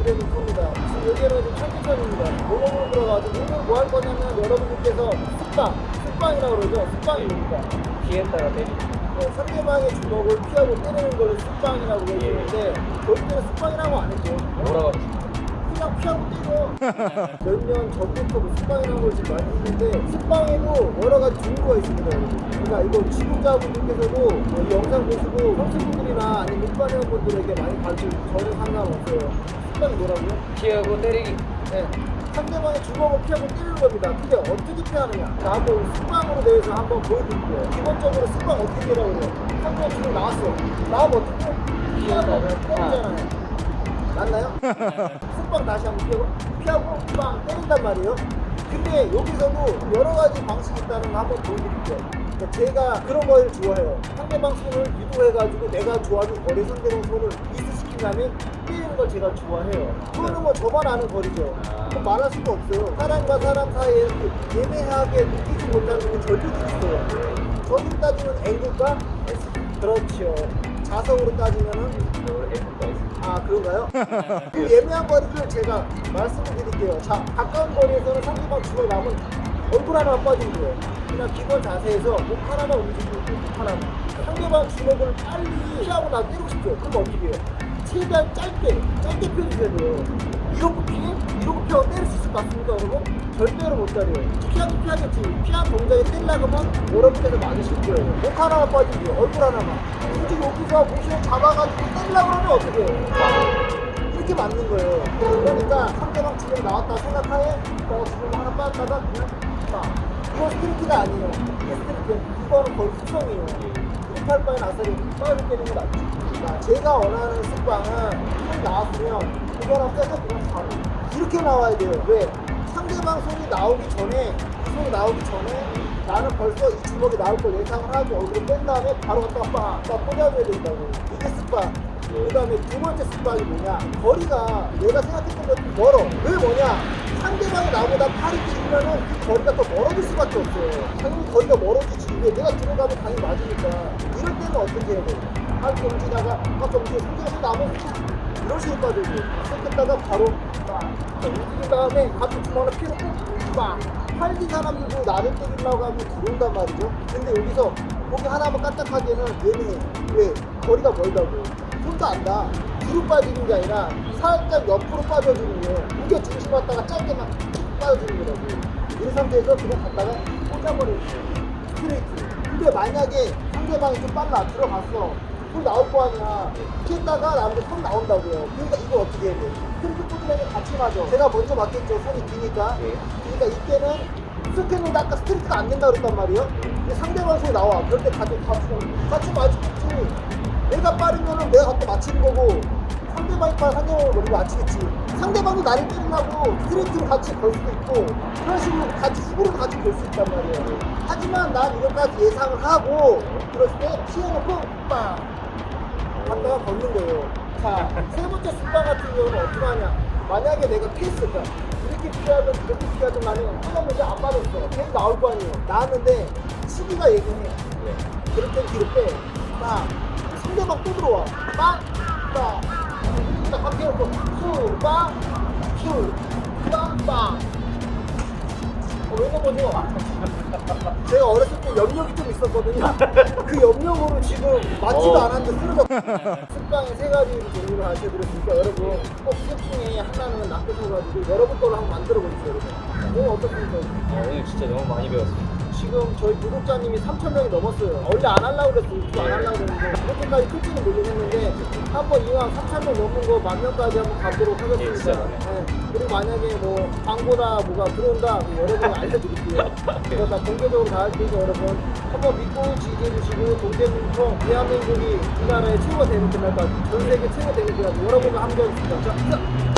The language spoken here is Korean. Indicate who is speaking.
Speaker 1: 준비해둔 겁니다. 지금 여기는 좀 청계천입니다. 공원으로 들어가지고 오늘 뭐 할 거냐면 여러분들께서 습방, 습방이라고 그러죠. 습방이 뭡니까?
Speaker 2: 피했다가 때리기.
Speaker 1: 어, 상대방의 주먹을 피하고 때리는 걸 습방이라고 얘기하는데 저희 때는 습방이라고 안 했죠.
Speaker 2: 뭐라고 하
Speaker 1: 피하고 때려. 몇년 전부터 뭐 습방이라는 걸 지금 많이 했는데 습방에도 여러 가지 종류가 있습니다. 여러분. 그러니까 이거 지도자분들께서도 뭐이 영상 보시고 선수분들이나 아니면 일반 회원분들에게 많이 가르쳐 전혀 상관없어요. 습방이 뭐라고요?
Speaker 2: 피하고 때리기.
Speaker 1: 네. 상대방의 주먹을 피하고 때리는 겁니다. 근데 어떻게 피하느냐? 자, 한번 습방으로 대해서 한번 보여드릴게요. 기본적으로 습방 어떻게 피라고 그래요? 상대방 지금 나왔어. 나오면 어떻게? 피하고 때리잖아요. 맞나요? 습방 다시 한번 피하고, 피하고 빵 때린단 말이에요. 근데 여기서도 여러 가지 방식이 있다는 거 한번 보여드릴게요. 그러니까 제가 그런 걸 좋아해요. 상대방 손을 유도해가지고 내가 좋아하는 거리 상대방 손을 다음에 때리는 걸 제가 좋아해요. 그거는 뭐 저만 아는 거리죠. 그럼 말할 수가 없어요. 사람과 사람 사이에 예매하게 느끼지 못하는 그 전류들이 있어요. 저기로 따지면 앵글과. 그렇죠. 자석으로 따지면은 아 그런가요? 그 예매한 거리를 제가 말씀을 드릴게요. 자 가까운 거리에서는 상대방 주먹 남은 얼굴 하나만 빠진 거예요. 그냥 기본 자세에서 목 하나만 움직이고 목 하나만. 상대방 주먹을 빨리 피하고 나 때리고 싶죠. 그럼 어떻게 해요? 최대한 짧게 짧게 펴주셔야 돼요. 이러고? 이러고 피하고 때릴 수 있을 것 같습니까 여러분? 절대로 못 때려요. 피하긴 피하겠지. 피한 동작에 때리려고 하면 여러분께서 맞으실 거예요. 목 하나만 빠지고요. 얼굴 하나만. 굳이 여기서 목을 잡아가지고 때리려고 하면 어떻게 해요? 이렇게 맞는 거예요. 그러니까 상대방 주먹이 나왔다 생각하에 어, 주먹 하나 빠졌다가 그냥 딱. 이거 스트리트가 아니에요. 이게 스트리트. 이거는 거의 후성이에요. 이렇게 할 바에 나서리 빠르게 때리는 게 낫지. 자, 제가 원하는 습방은 손이 나왔으면 그거랑 빼서 그냥 바로 이렇게 나와야 돼요. 왜? 상대방 손이 나오기 전에 이 손이 나오기 전에 나는 벌써 이 주먹이 나올 걸 예상을 하고 얼굴을 뺀 다음에 바로 갖다 빡, 빡 꽂아줘야 된다고. 이게 습방. 그 다음에 두 번째 습관이 뭐냐 거리가 내가 생각했던 것보다 멀어 왜 뭐냐 상대방이 나보다 팔이 길면은 그 거리가 더 멀어질 수밖에 없어요 당연히 거리가 멀어지지 왜 내가 들어가면 당연히 맞으니까 이럴 때는 어떻게 해야 돼? 한 경지다가 한 경지 상대방이 나면 이런 식으로 빠져요 생겼다가 바로 빡 자, 움직인 다음에 같은 주먹을 피로 빡 팔긴 사람들도 나를 때리려고 하면 들어온단 말이죠 근데 여기서 고기 하나만 까딱하기에는 얘는 왜 거리가 멀다고 손도 안다. 뒤로 빠지는 게 아니라 살짝 옆으로 빠져주는 거예요. 무게 중심 왔다가 짧게만 쭉 빠져주는 거라고. 이런 상태에서 그냥 갔다가 꽂아버리는 거예요. 스트레이트. 근데 만약에 상대방이 좀 빨라 들어갔어. 손 나올 거 아니야. 피했다가 나한테 손 나온다고요. 그러니까 이거 어떻게 해야 돼? 스트레이트 꽂으면 같이 맞아. 제가 먼저 맞겠죠. 손이 기니까. 그러니까 이때는 스캔인데 아까 스트레이트가 안 된다 그랬단 말이에요. 근데 상대방 손이 나와. 그럴 때 같이 같이 같이 맞겠지. 내가 빠르면은 내가 갖다 맞히는 거고 상대방이 빠르 상대방을 머리 맞히겠지 상대방도 나를 때리려고 스트레이트로 같이 걸 수도 있고 그런 식으로 같이 후보로 같이 걸 수 있단 말이에요 하지만 난 이것까지 예상을 하고 그랬을 때 피해놓고 빵 갔다가 걷는 거예요 자 세 번째 습관 같은 경우는 어떻게 하냐 만약에 내가 피했을까 이렇게 피하든 이렇게 피하든 간에 피했는데 안 맞았어 계속 나올 거 아니에요 나왔는데 시기가 얘기해 그럴 땐 뒤로 빼. 딱. 상대방 또 들어와. 빵! 딱. 딱 함께 놓고, 수, 빵! 수, 빵! 빵! 어, 왜냐면 뭐죠? 제가 어렸을 때 염력이 좀 있었거든요. 그 염력으로 지금 맞지도
Speaker 2: 어.
Speaker 1: 않았는데 쓰러져. 습관의 세 가지 종류를 알려드렸으니까 여러분 꼭셋 중에 하나는 낚으셔가지고 여러분 거를 한번 만들어 보세요. 여러분. 오늘 어떻습니까?
Speaker 2: 아, 오늘 진짜 너무 많이 배웠습니다.
Speaker 1: 지금 저희 구독자님이 3,000명이 넘었어요. 원래 안 하려고 그랬어요. 유튜브 안 하려고 그랬는데, 그렇게까지 클지는 모르겠는데, 한번 이왕 3,000명 넘는 거 만 명까지 한번 가도록
Speaker 2: 예, 진짜
Speaker 1: 하겠습니다. 네. 그리고 만약에 뭐, 광고다, 뭐가 들어온다, 그럼 여러분 알려드릴게요. 그거 다 공개적으로 다 할 테니까 여러분, 한번 믿고 지지해 주시고, 동대문통 대한민국이 우리나라의 최고 되는 그날까지, 전 세계 최고 되는 그날까지 여러분과 함께 하겠습니다. 자, 자.